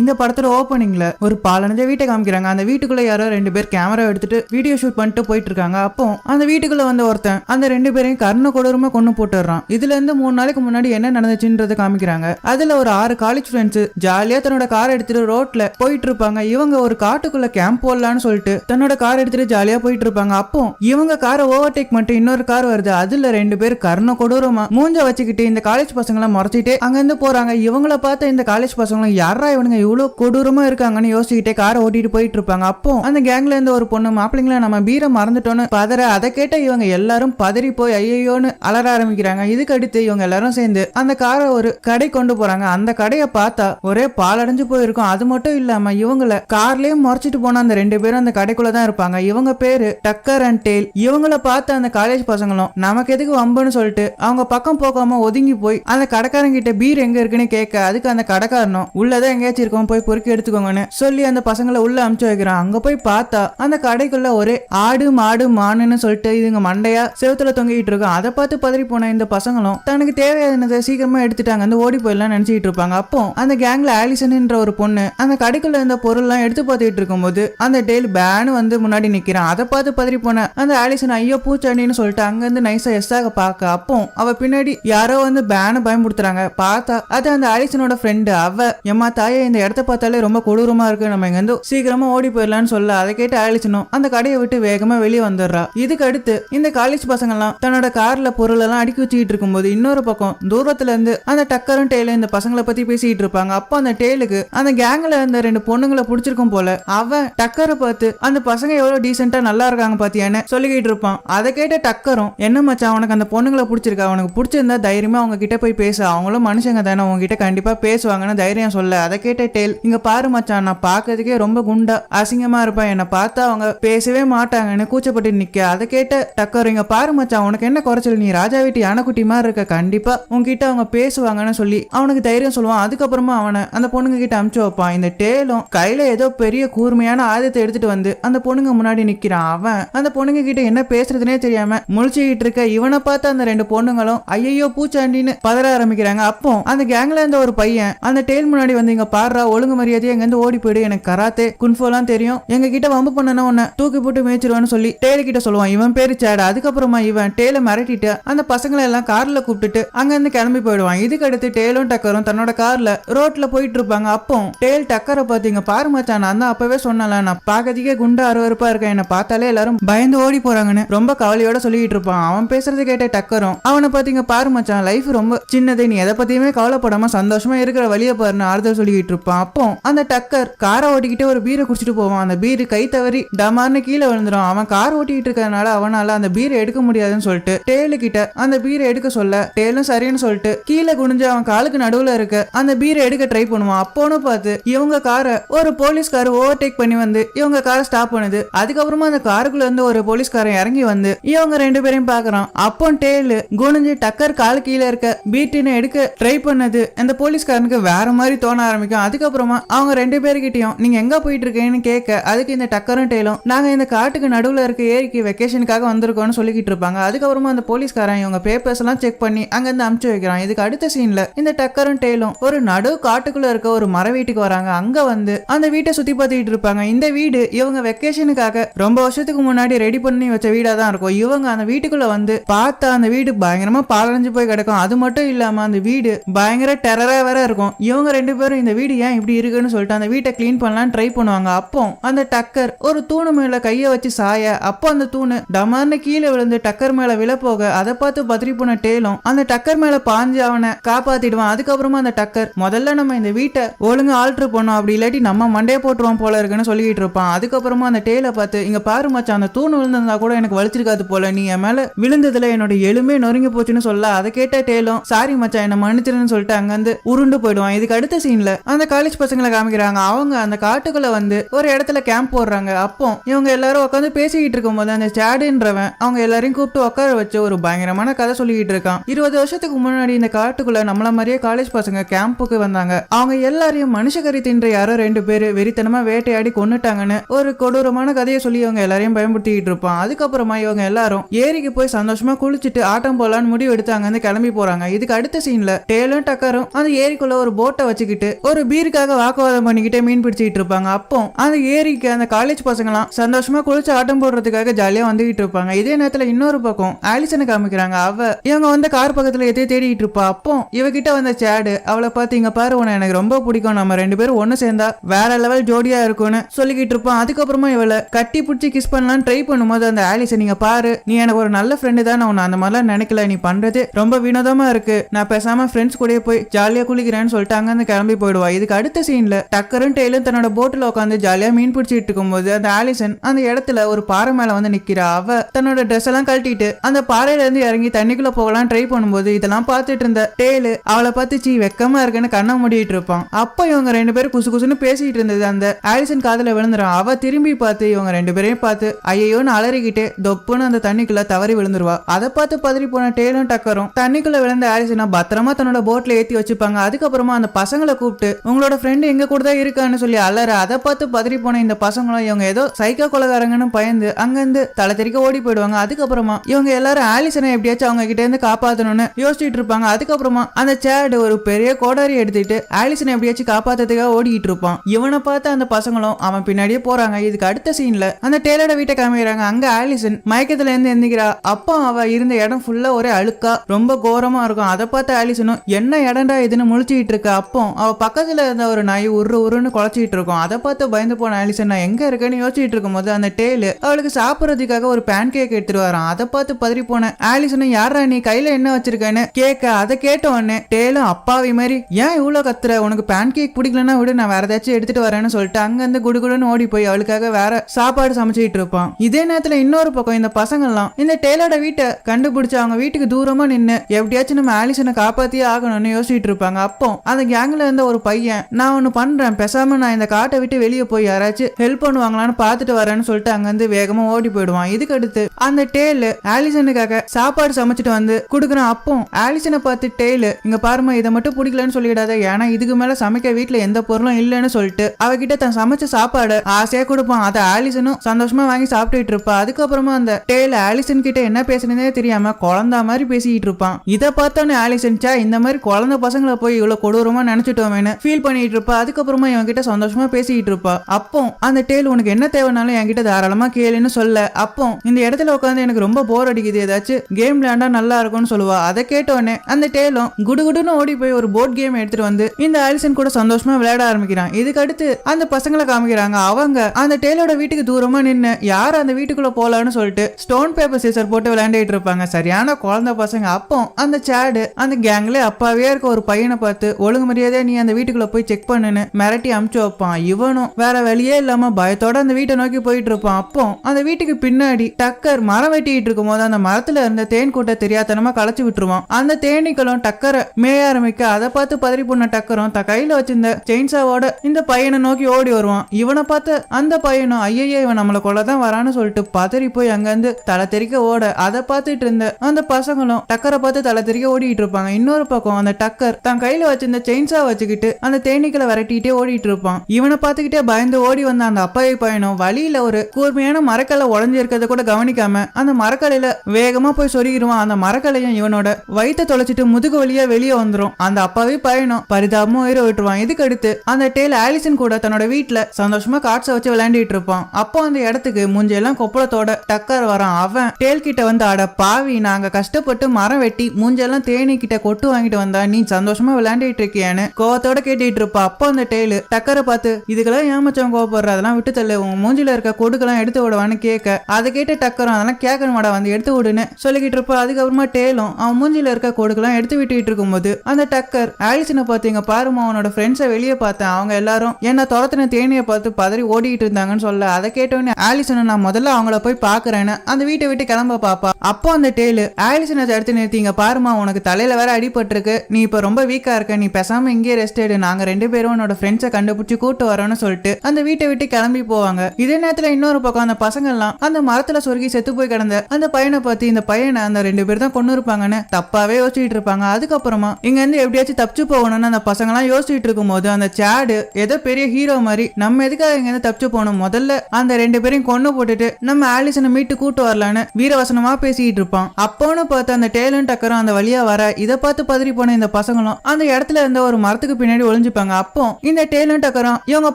இந்த படத்துல ஓப்பனிங்ல ஒரு பாலனஞ்ச வீட்டை காமிக்கிறாங்க. அந்த வீட்டுக்குள்ள யாரோ ரெண்டு பேர் கேமரா எடுத்துட்டு வீடியோ ஷூட் பண்ணிட்டு போயிட்டு இருக்காங்க அப்போ அந்த வீட்டுக்குள்ள வந்த ஒருத்தன் அந்த ரெண்டு பேரையும் கர்ண கொடூரமா கொண்டு போட்டுறான் இதுல இருந்து மூணு நாளைக்கு முன்னாடி என்ன நடந்துச்சுன்றத காமிக்கிறாங்க. அதுல ஒரு ஆறு காலேஜ் ஃப்ரெண்ட்ஸ் ஜாலியா தன்னோட கார் எடுத்துட்டு ரோட்ல போயிட்டு இருப்பாங்க இவங்க ஒரு காட்டுக்குள்ள கேம்ப் போடலான்னு சொல்லிட்டு தன்னோட கார் எடுத்துட்டு ஜாலியா போயிட்டு இருப்பாங்க அப்போ இவங்க காரை ஓவர்டேக் மட்டும் இன்னொரு கார் வருது. அதுல ரெண்டு பேர் கர்ண கொடூரமா மூஞ்ச வச்சுக்கிட்டு இந்த காலேஜ் பசங்களை முறைச்சிட்டு அங்க இருந்து போறாங்க. இவங்கள பார்த்த இந்த காலேஜ் பசங்களும் யாரா இவனுங்க? இவ்வளவு கொடூரமா இருக்காங்கன்னு யோசிக்கிட்டே காரை ஓட்டிட்டு போயிட்டு இருப்பாங்க அப்போ அந்த கேங்ல இருந்து ஒரு பொண்ணு மாப்பிள்ளைங்களை நம்ம பீரை மறந்துட்டோன்னு பதற அதை கேட்ட இவங்க எல்லாரும் பதறி போய் ஐயோன்னு அலற ஆரம்பிக்கிறாங்க. இதுக்கு அடுத்து இவங்க எல்லாரும் சேர்ந்து அந்த காரை ஒரு கடை கொண்டு போறாங்க. அந்த கடையை பார்த்தா ஒரே பாலடைஞ்சு போயிருக்கும். அது மட்டும் இல்லாம இவங்கள கார்லயும் முறைச்சிட்டு போன அந்த ரெண்டு பேரும் அந்த கடைக்குள்ள தான் இருப்பாங்க. இவங்க பேரு டக்கர் அண்ட் டேல். இவங்கள பார்த்த அந்த காலேஜ் பசங்களும் நமக்கு எதுக்கு வம்புன்னு சொல்லிட்டு அவங்க பக்கம் போகாம ஒதுங்கி போய் அந்த கடைக்காரங்கிட்ட பீர் எங்க இருக்குன்னு கேட்க அதுக்கு அந்த கடைக்காரனும் உள்ளதான் எங்கேயாச்சும் இருக்கும் போய் பொறுக்கி எடுத்துக்கோங்கன்னு சொல்லி அந்த பசங்களை உள்ள அமுச்சு வைக்கிறான். அங்க போய் பார்த்தா அந்த கடைக்குள்ள ஒரே ஆடு மாடு மானுன்னு சொல்லிட்டு இதுங்க மண்டையா செவுத்துல தொங்கிட்டு இருக்கும் அதை பார்த்து பதறி போன இந்த பசங்களும் தனக்கு தேவையானதை சீக்கிரமா எடுத்துட்டாங்க. அந்த ஓடி போயிடலாம் நினைச்சிட்டு இருப்பாங்க. அப்போ அந்த கேங்ல ஆலிசன்ன்ற ஒரு பொண்ணு அந்த கடைக்குள்ள இருந்த பொருள்லாம் எடுத்து பார்த்துட்டு இருக்கும்போது அந்த டெய்லி பேனு வந்து முன்னாடி நிக்கிறான். அதை பார்த்து பதறி போன அந்த ஆலிசன் ஐயோ பூச்சாண்டின்னு சொல்லிட்டு அங்க இருந்து நைஸா எஸ்ஸாக பார்க்க. அப்போ அவ பின்னாடி யாரோ வந்து பேனை பயமுடுத்துறாங்க பார்த்தா அது அந்த ஆலிசனோட ஃப்ரெண்டு அவ எம்மா தாயே இந்த இடத்த பார்த்தாலே ரொம்ப கொடூரமா இருக்கு. நம்ம இங்க சீக்கிரமா ஓடி போயிடலாம்னு சொல்ல அதை கேட்டு ஆலிசனும் அந்த கடையை விட்டு வேகமா வெளியே வந்துடுறா. இதுக்கு அடுத்து இந்த காலேஜ் பசங்கெல்லாம் தன்னோட கார்ல பொருள் எல்லாம் அடுக்கி வச்சுக்கிட்டு இருக்கும்போது இன்னொரு பக்கம் தூரத்துல இருந்து அந்த டக்கரும் டெய்லும் இந்த பசங்களை பத்தி பேசிட்டு இருப்பாங்க. அப்போ அந்த டெய்லுக்கு அந்த கேங்ல இருந்த ரெண்டு பொண்ணுங்களை பிடிச்சிருக்கும் போல அவன் டக்கரை பார்த்து அந்த பசங்க எவ்வளவு டீசெண்டா நல்லா இருக்காங்க பாத்தியான்னு சொல்லிக்கிட்டு இருப்பான். அதை கேட்ட டக்கரும் என்ன மச்சான் அவனுக்கு அந்த பொண்ணுங்களை பிடிச்சிருக்கா? அவனுக்கு பிடிச்சிருந்தா தைரியமா அவங்க கிட்ட போய் பேச. அவங்களும் மனுஷங்க தானே அவங்க கிட்ட கண்டிப்பா பேசுவாங்கன்னு தைரியம் சொல்ல. அதை கேட்ட டேல் இங்க பாரு மச்சான் நான் பாக்குறதுக்கே ரொம்ப குண்டா அசிங்கமா இருப்பேன் என்னை பார்த்தா அவங்க பேசவே மாட்டாங்கன்னு கூச்சப்பட்டு நிக்க. அதை கேட்ட டக்கர் இங்க பாரு மச்சான் உனக்கு என்ன குறைச்சல்? நீ ராஜா வீட்டு யானைக்குட்டி மாதிரி இருக்க. கண்டிப்பா உங்ககிட்ட அவங்க பேசுவாங்கன்னு சொல்லி அவனுக்கு தைரியம் சொல்லுவான். அதுக்கப்புறமா அவனை அந்த பொண்ணுங்க கிட்ட அமுச்சு வைப்பான். இந்த டேலும் கையில ஏதோ பெரிய கூர்மையான ஆயுதத்தை எடுத்துட்டு வந்து அந்த பொண்ணுங்க முன்னாடி நிக்கிறான். அவன் அந்த பொண்ணுங்க கிட்ட என்ன பேசுறதுனே தெரியாம முழிச்சுக்கிட்டு இருக்க. இவனை பார்த்து அந்த ரெண்டு பொண்ணுங்களும் ஐயோ பூச்சாண்டின்னு பதற ஆரம்பிக்கிறாங்க. அப்போ அந்த கேங்ல இருந்த ஒரு பையன் அந்த டேல் முன்னாடி வந்து இங்க பாடுறா ஒழுங்கு மரியாதையை எங்கேருந்து ஓடி போயிடு. எனக்கு கராத்தே குன்ஃபோலாம் தெரியும். எங்க கிட்ட வம்பு பண்ணனா உன்ன தூக்கி போட்டு மேய்ச்சிருவான்னு சொல்லி டேல கிட்ட சொல்லுவான். இவன் பேரு சேட. அதுக்கப்புறமா இவன் டேல மிரட்டிட்டு அந்த பசங்களை எல்லாம் கார்ல கூப்பிட்டுட்டு அங்க இருந்து கிளம்பி போயிடுவான். இதுக்கு அடுத்து டேலும் டக்கரும் தன்னோட கார்ல ரோட்ல போயிட்டு இருப்பாங்க. அப்போ டேல் டக்கரை பாத்தீங்க பாரு மச்சான் நான் தான் அப்பவே சொன்னல நான் பாக்கதிக்கே குண்டா அருவருப்பா இருக்கேன். என்ன பார்த்தாலே எல்லாரும் பயந்து ஓடி போறாங்கன்னு ரொம்ப கவலையோட சொல்லிட்டு இருப்பான். அவன் பேசுறது கேட்ட டக்கரும் அவனை பாத்தீங்க பாரு மச்சான் லைஃப் ரொம்ப சின்னது. நீ எதை பத்தியுமே கவலைப்படாம சந்தோஷமா இருக்கிற வழியை பாருன்னு ஆறுதல் சொல்லிட்டு இருப்பான். அப்போ அந்த டக்கர் காரை ஓட்டிக்கிட்டே ஒரு பீரை குடிச்சிட்டு போவான். அந்த பீர் கை தவறி டமார்னு கீழே விழுந்துரும். அவன் கார் ஓட்டிக்கிட்டு இருக்கறனால அவனால அந்த பீரை எடுக்க முடியாதுன்னு சொல்லிட்டு டேலு கிட்ட அந்த பீரை எடுக்க சொல்ல டேலும் சரின்னு சொல்லிட்டு கீழே குனிஞ்சு அவன் காலுக்கு நடுவுல இருக்க அந்த பீரை எடுக்க ட்ரை பண்ணுவான். அப்போன்னு பார்த்து இவங்க காரை ஒரு போலீஸ்கார் ஓவர்டேக் பண்ணி வந்து இவங்க காரை ஸ்டாப் பண்ணுது. அதுக்கப்புறமா அந்த காருக்குள்ள இருந்து ஒரு போலீஸ்காரன் இறங்கி வந்து இவங்க ரெண்டு பேரையும் பாக்குறான் அப்போ டேலு குனிஞ்சு டக்கர் கால் கீழே இருக்க பீட்டினை எடுக்க ட்ரை பண்ணது. அந்த போலீஸ்காரனுக்கு வேற மாதிரி தோண ஆரம்பிக்கும். அது அதுக்கப்புறமா அவங்க ரெண்டு பேர்கிட்டயும் நீங்க எங்க போயிட்டு இருக்கேன்னு கேட்க அதுக்கு இந்த டக்கரும் டெய்லும் நாங்க இந்த காட்டுக்கு நடுவுல இருக்க ஏரிக்கு வெக்கேஷனுக்காக வந்திருக்கோம்னு சொல்லிக்கிட்டு இருப்பாங்க. அதுக்கப்புறமா அந்த போலீஸ்காரன் இவங்க பேப்பர்ஸ் எல்லாம் செக் பண்ணி அங்க இருந்து அமுச்சு வைக்கிறான். இதுக்கு அடுத்த சீன்ல இந்த டக்கரும் டெய்லும் ஒரு நடு காட்டுக்குள்ள இருக்க ஒரு மர வீட்டுக்கு வராங்க. அங்க வந்து அந்த வீட்டை சுத்தி பார்த்துக்கிட்டு இருப்பாங்க. இந்த வீடு இவங்க வெக்கேஷனுக்காக ரொம்ப வருஷத்துக்கு முன்னாடி ரெடி பண்ணி வச்ச வீடா தான் இருக்கும். இவங்க அந்த வீட்டுக்குள்ள வந்து பார்த்தா அந்த வீடு பயங்கரமா பாலடைஞ்சு போய் கிடக்கும். அது மட்டும் இல்லாம அந்த வீடு பயங்கர டெரரா வேற இருக்கும். இவங்க ரெண்டு பேரும் இந்த வீடு ஏன் இப்படி இருக்குன்னு சொல்லிட்டு அந்த வீட்டை க்ளீன் பண்ணலாம் ட்ரை பண்ணுவாங்க. அப்போ அந்த டக்கர் ஒரு தூணு மேல கைய வச்சு சாய அப்போ அந்த தூணு டமார்னு கீழே விழுந்து டக்கர் மேல விழ போக அதை பார்த்து பத்திரி போன டேலும் அந்த டக்கர் மேல பாஞ்சு அவனை காப்பாத்திடுவான். அதுக்கப்புறமா அந்த டக்கர் முதல்ல நம்ம இந்த வீட்டை ஒழுங்கு ஆல்ட்ரு பண்ணோம். அப்படி இல்லாட்டி நம்ம மண்டே போட்டுருவோம் போல இருக்குன்னு சொல்லிட்டு இருப்பான். அதுக்கப்புறமா அந்த டேலை பார்த்து இங்க பாரு மச்சான் அந்த தூண் விழுந்திருந்தா கூட எனக்கு வலிச்சிருக்காது போல. நீ என் மேல விழுந்ததுல என்னோட எலுமே நொறுங்கி போச்சுன்னு சொல்ல அதை கேட்ட டேலும் சாரி மச்சான் என்ன மன்னிச்சிருன்னு சொல்லிட்டு அங்கிருந்து உருண்டு போயிடுவான். இதுக்கு அடுத்த சீன்ல அந்த காலேஜ் பசங்களை காமிக்கிறாங்க. அவங்க அந்த காட்டுக்குள்ள வந்து ஒரு இடத்துல கேம்ப் போடுறாங்க. அப்போ இவங்க எல்லாரும் உட்காந்து பேசிக்கிட்டு இருக்கும்போது அந்த சேடுன்றவன் அவங்க எல்லாரையும் கூப்பிட்டு உட்கார வச்சு ஒரு பயங்கரமான கதை சொல்லிக்கிட்டு இருக்கான். இருபது வருஷத்துக்கு முன்னாடி இந்த காட்டுக்குள்ள நம்மள மாதிரியே காலேஜ் பசங்க கேம்புக்கு வந்தாங்க. அவங்க எல்லாரையும் மனுஷகரி தின்ற யாரோ ரெண்டு பேர் வெறித்தனமா வேட்டையாடி கொன்னுட்டாங்கன்னு ஒரு கொடூரமான கதையை சொல்லி இவங்க எல்லாரையும் பயன்படுத்திக்கிட்டு இருப்பான். அதுக்கப்புறமா இவங்க எல்லாரும் ஏரிக்கு போய் சந்தோஷமா குளிச்சுட்டு ஆட்டம் போலான்னு முடிவு எடுத்து அங்கிருந்து கிளம்பி போறாங்க. இதுக்கு அடுத்த சீன்ல டேலும் டக்கரும் அந்த ஏரிக்குள்ள ஒரு போட்டை வச்சுக்கிட்டு ஒரு பீர் உயிருக்காக வாக்குவாதம் பண்ணிக்கிட்டே மீன் பிடிச்சிட்டு இருப்பாங்க. அப்போ அந்த ஏரிக்கு அந்த காலேஜ் பசங்களாம் சந்தோஷமா குளிச்சு ஆட்டம் போடுறதுக்காக ஜாலியா வந்துகிட்டு இருப்பாங்க. இதே நேரத்துல இன்னொரு பக்கம் ஆலிசனை காமிக்கிறாங்க. அவ இவங்க வந்து கார் பக்கத்துல எதையோ தேடிட்டு இருப்பா. அப்போ இவகிட்ட வந்த சேடு அவளை பார்த்து இங்க பாரு உன எனக்கு ரொம்ப பிடிக்கும். நம்ம ரெண்டு பேரும் ஒண்ணு சேர்ந்தா வேற லெவல் ஜோடியா இருக்கும்னு சொல்லிக்கிட்டு இருப்பான் அதுக்கப்புறமா இவளை கட்டி பிடிச்சி கிஸ் பண்ணலாம் ட்ரை பண்ணும்போது அந்த ஆலிசன் நீங்க பாரு நீ எனக்கு ஒரு நல்ல ஃப்ரெண்டு தான். நான் உன்னை அந்த மாதிரிலாம் நினைக்கல. நீ பண்றது ரொம்ப வினோதமா இருக்கு. நான் பேசாம ஃப்ரெண்ட்ஸ் கூடயே போய் ஜாலியா குளிக்கிறேன்னு சொல்லிட்டு அங்கிருந்து கிளம்பி போயிடுவா. இதுக்கு அடுத்த சீன்ல டக்கரும் டெய்லும் தன்னோட போட்ல உட்காந்து ஜாலியா மீன் பிடிச்சிட்டு இருக்கும்போது அந்த ஆலிசன் அந்த இடத்துல ஒரு பாறை மேல வந்து நிக்கிறா. அவ தன்னோட ட்ரெஸ் எல்லாம் கழட்டிட்டு அந்த பாறையில இருந்து இறங்கி தண்ணிக்குள்ள போகலாம் ட்ரை பண்ணும்போது இதெல்லாம் பார்த்துட்டு இருந்த டேலு அவளை பார்த்து சீ வெக்கமா இருக்குன்னு கண்ணை மூடிட்டு இருப்பான். அப்போ இவங்க ரெண்டு பேரும் குசு குசுன்னு பேசிட்டு இருந்தது. அந்த ஆலிசன் காதல விழுந்துரும். அவ திரும்பி பார்த்து இவங்க ரெண்டு பேரையும் பார்த்து ஐயோன்னு அலறிக்கிட்டு தொப்புன்னு அந்த தண்ணிக்குள்ள தவறி விழுந்துருவா. அதை பார்த்து பதறி போன டேலும் டக்கரும் தண்ணிக்குள்ள விழுந்த ஆலிசனை பத்திரமா தன்னோட போட்ல ஏத்தி வச்சுப்பாங்க. அதுக்கப்புறமா அந்த பசங்களை கூப்பிட்டு உங்களோட ஃப்ரெண்டு எங்க கூட தான் இருக்கான்னு சொல்லி அலற அதை பார்த்து பதறி போன இந்த பசங்களும் இவங்க ஏதோ சைக்கா கொலகாரங்கன்னு பயந்து அங்கிருந்து தலை தெறிக்க ஓடி போயிடுவாங்க. அதுக்கப்புறமா இவங்க எல்லாரும் ஆலிசனை எப்படியாச்சும் அவங்க கிட்ட இருந்து காப்பாத்தணும்னு யோசிச்சுட்டு இருப்பாங்க. அதுக்கப்புறமா அந்த சேடு ஒரு பெரிய கோடாரி எடுத்துட்டு ஆலிசனை எப்படியாச்சும் காப்பாத்துறதுக்காக ஓடிக்கிட்டு இருப்பான். இவனை பார்த்து அந்த பசங்களும் அவன் பின்னாடியே போறாங்க. இதுக்கு அடுத்த சீன்ல அந்த டேலோட வீட்டை காமிக்கிறாங்க அங்க ஆலிசன் மயக்கத்துல இருந்து எந்திக்கிறா. அப்போ அவ இருந்த இடம் ஃபுல்லா ஒரே அழுக்கா ரொம்ப கோரமா இருக்கும். அதை பார்த்து ஆலிசனும் என்ன இடம்டா இதுன்னு முழிச்சுக்கிட்டு இருக்கா? அப்போ அவ பக்கத்துல அந்த ஒரு நாய் உரு உருன்னு குலைச்சிட்டு இருக்கும். அதை பார்த்து பயந்து போன ஆலிசன் நான் எங்க இருக்கேன்னு யோசிச்சுட்டு இருக்கும்போது அந்த டேலு அவளுக்கு சாப்பிட்றதுக்காக ஒரு பேன் கேக் எடுத்துட்டு வரான். அதை பார்த்து பதறி போன ஆலிசனும் யாரா நீ கையில என்ன வச்சிருக்கேன்னு கேட்க அதை கேட்ட உடனே டேலும் அப்பாவி மாதிரி ஏன் இவ்வளவு கத்துற? உனக்கு பேன் கேக் பிடிக்கலன்னா விடு நான் வேற ஏதாச்சும் எடுத்துட்டு வரேன்னு சொல்லிட்டு அங்கிருந்து குடுகுடுன்னு ஓடி போய் அவளுக்காக வேற சாப்பாடு சமைச்சிட்டு இருப்பான். இதே நேரத்துல இன்னொரு பக்கம் இந்த பசங்கள்லாம் இந்த டேலோட வீட்டை கண்டுபிடிச்சு அவங்க வீட்டுக்கு தூரமா நின்னு எப்படியாச்சும் நம்ம ஆலிசனை காப்பாத்தியே ஆகணும்னு யோசிச்சுட்டு இருப்பாங்க. அப்போ அந்த கேங்ல இருந்த ஒரு பையன் நான் ஒன்னு பண்றேன். பேசாம நான் இந்த காட்டை விட்டு வெளியே போய் யாராச்சும் ஹெல்ப் பண்ணுவாங்களான்னு பார்த்துட்டு வரேன்னு சொல்லிட்டு அங்கிருந்து வேகமா ஓடி போயிடுவான். இதுக்கு அடுத்து அந்த டேலு ஆலிசனுக்காக சாப்பாடு சமைச்சிட்டு வந்து குடுக்குறான் அப்போ ஆலிசனை பார்த்து டேலு இங்க பாருமா இதை மட்டும் பிடிக்கலன்னு சொல்லிடாத. ஏன்னா இதுக்கு மேல சமைக்க வீட்டுல எந்த பொருளும் இல்லைன்னு சொல்லிட்டு அவகிட்ட தன் சமைச்ச சாப்பாடு ஆசையா கொடுப்பான். அதை ஆலிசனும் சந்தோஷமா வாங்கி சாப்பிட்டுட்டு இருப்பான் அதுக்கப்புறமா அந்த டேல ஆலிசன் கிட்ட என்ன பேசுனதே தெரியாம குழந்தா மாதிரி பேசிக்கிட்டு இருப்பான். இதை பார்த்தோன்னே ஆலிசன் சா இந்த மாதிரி குழந்தை பசங்களை போய் இவ்வளவு கொடூரமா நினைச்சிட்டோமேனு ஃபீல் பண்ணிட்டு இருப்பா அதுக்கப்புறமா இவன் கிட்ட சந்தோஷமா பேசிக்கிட்டு இருப்பா அப்போ அந்த டேல் உனக்கு என்ன தேவைனாலும் என்கிட்ட தாராளமா கேளுன்னு சொல்ல. அப்போ இந்த இடத்துல உட்காந்து எனக்கு ரொம்ப போர் அடிக்குது ஏதாச்சும். கேம் விளையாண்டா நல்லா இருக்கும்னு சொல்லுவா. அதை கேட்டோன்னே அந்த டேலும் குடுகுடுன்னு ஓடி போய் ஒரு போர்ட் கேம் எடுத்துட்டு வந்து இந்த ஆலிசன் கூட சந்தோஷமா விளையாட ஆரம்பிக்கிறான். இதுக்கு அடுத்து அந்த பசங்களை காமிக்கிறாங்க. அவங்க அந்த டேலோட வீட்டுக்கு தூரமா நின்று யார் அந்த வீட்டுக்குள்ள போலான்னு சொல்லிட்டு ஸ்டோன் பேப்பர் சீசர் போட்டு விளையாண்டுட்டு இருப்பாங்க. சரியான குழந்தை பசங்க. அப்போ அந்த சேடு அந்த கேங்ல அப்பாவே இருக்க ஒரு பையனை பார்த்து ஒழுங்கு மரியாதையா நீ அந்த வீட்டுக்குள்ள போய் செக் பண்ணுன்னு மிரட்டி அமுச்சு வைப்பான். இவனும் வேற வழியே இல்லாம பயத்தோட அந்த வீட்டை நோக்கி போயிட்டு இருப்பான். அப்போ அந்த வீட்டுக்கு பின்னாடி டக்கர் மரம் வெட்டிட்டு இருக்கும் போது அந்த மரத்துல இருந்த தேன் கூட்ட தெரியாதனமா களைச்சு விட்டுருவான். அந்த தேனீக்களும் டக்கரை மேய ஆரம்பிக்க அதை பார்த்து பதறி போன டக்கரும் த கையில வச்சிருந்த செயின்சாவோட இந்த பையனை நோக்கி ஓடி வருவான். இவனை பார்த்து அந்த பையனும் ஐயையே இவன் நம்மளை கொள்ளதான் வரான்னு சொல்லிட்டு பதறி போய் அங்கிருந்து தலை தெறிக்க ஓட. அதை பார்த்துட்டு இருந்த அந்த பசங்களும் டக்கரை பார்த்து தலை தெறிக்க ஓடிட்டு இருப்பாங்க. இன்னொரு பக்கம் அந்த டக்கர் தன் கையில வச்சிருந்த செயின்சா வச்சுக்கிட்டு அந்த தேனீக்களை விரட்டிட்டே ஓடிட்டு இருப்பான். இவனை பார்த்துக்கிட்டே பயந்து ஓடி வந்த அந்த அப்பாவி பையனும் வழியில ஒரு கூர்மையான மரக்கலை உடஞ்சிருக்கிறத கூட கவனிக்காம அந்த மரக்கலையில வேகமா போய் சொருகிடுவான். அந்த மரக்கலையும் இவனோட வயிற்ற தொலைச்சிட்டு முதுகு வழியா வெளியே வந்துடும் அந்த அப்பாவி பையனும் பரிதாபமும் உயிரை விட்டுருவான். இதுக்கு அடுத்து அந்த டேல் ஆலிசன் கூட தன்னோட வீட்டுல சந்தோஷமா காட்ஸை வச்சு விளையாண்டுட்டு இருப்பான். அப்போ அந்த இடத்துக்கு மூஞ்செல்லாம் கொப்பளத்தோட டக்கர் வரான். அவன் டேல் கிட்ட வந்து அட பாவி நாங்க கஷ்டப்பட்டு மரம் வெட்டி மூஞ்செல்லாம் தேனி கிட்ட கொட்டு வாங்கிட்டு வந்தா நீ சந்தோஷமா விளையாண்டுட்டு இருக்கியான்னு கோவத்தோட கேட்டுட்டு இருப்பா அப்போ அந்த டெய்லு டக்கரை பார்த்து இதுக்கெல்லாம் ஏமாச்சவன் கோவப்படுற? அதெல்லாம் விட்டு தள்ளு. உன் மூஞ்சில இருக்க கொடுக்கெல்லாம் எடுத்து விடுவான்னு கேட்க. அதை கேட்டு டக்கரும் அதெல்லாம் கேட்கணுமாடா வந்து எடுத்து விடுன்னு. சொல்லிக்கிட்டு இருப்பா. அதுக்கப்புறமா டேலும் அவன் மூஞ்சில இருக்க கொடுக்கெல்லாம் எடுத்து விட்டுட்டு இருக்கும்போது அந்த டக்கர் ஆலிசனை பார்த்து இங்க பாருமா அவனோட ஃப்ரெண்ட்ஸை வெளியே பார்த்தேன். அவங்க எல்லாரும் என்ன துரத்தின தேனியை பார்த்து பதறி ஓடிட்டு இருந்தாங்கன்னு சொல்ல அதை கேட்டோன்னே ஆலிசனை நான் முதல்ல அவங்கள போய் பாக்குறேன்னு அந்த வீட்டை விட்டு கிளம்ப பாப்பா. அப்போ அந்த டேலு ஆலிசனை தடுத்து நிறுத்திங்க பாருமா உனக்கு தலையில வேற அடிபட்டிருக்கு. நீ இப்ப ரொம்ப வீக்கா இருக்க. நீ பேசாம இங்கேயே ரெஸ்ட் எடு. நாங்க ரெண்டு பேரும் உன்னோட ஃப்ரெண்ட்ஸை கண்டுபிடிச்சு கூட்டு வரோம்னு சொல்லிட்டு அந்த வீட்டை விட்டு கிளம்பி போவாங்க. இதே நேரத்துல இன்னொரு பக்கம் அந்த பசங்க எல்லாம் அந்த மரத்துல சொருகி செத்து போய் கிடந்த அந்த பையனை பார்த்து இந்த பையனை அந்த ரெண்டு பேர் தான் கொண்டு இருப்பாங்கன்னு தப்பாவே யோசிச்சுட்டு இருப்பாங்க. அதுக்கப்புறமா இங்க இருந்து எப்படியாச்சும் தப்பிச்சு போகணும்னு அந்த பசங்க எல்லாம் யோசிச்சுட்டு இருக்கும் போது அந்த சேடு ஏதோ பெரிய ஹீரோ மாதிரி நம்ம எதுக்காக இங்க இருந்து தப்பிச்சு போகணும்? முதல்ல அந்த ரெண்டு பேரையும் கொண்டு போட்டுட்டு நம்ம ஆலிசனை மீட்டு கூட்டு வரலான்னு வீரவசனமா பேசிட்டு இருப்பான். அப்போன்னு பார்த்து அந்த டேலண்ட் டக்கரும் அந்த வழியா வர இதை பார்த்து பதறி போன இந்த பசங்களும் அந்த இடத்துல இருந்த ஒரு மரத்துக்கு பின்னாடி ஒளிஞ்சு ஒளிஞ்சுப்பாங்க அப்போ இந்த டேலும் டக்கரும் இவங்க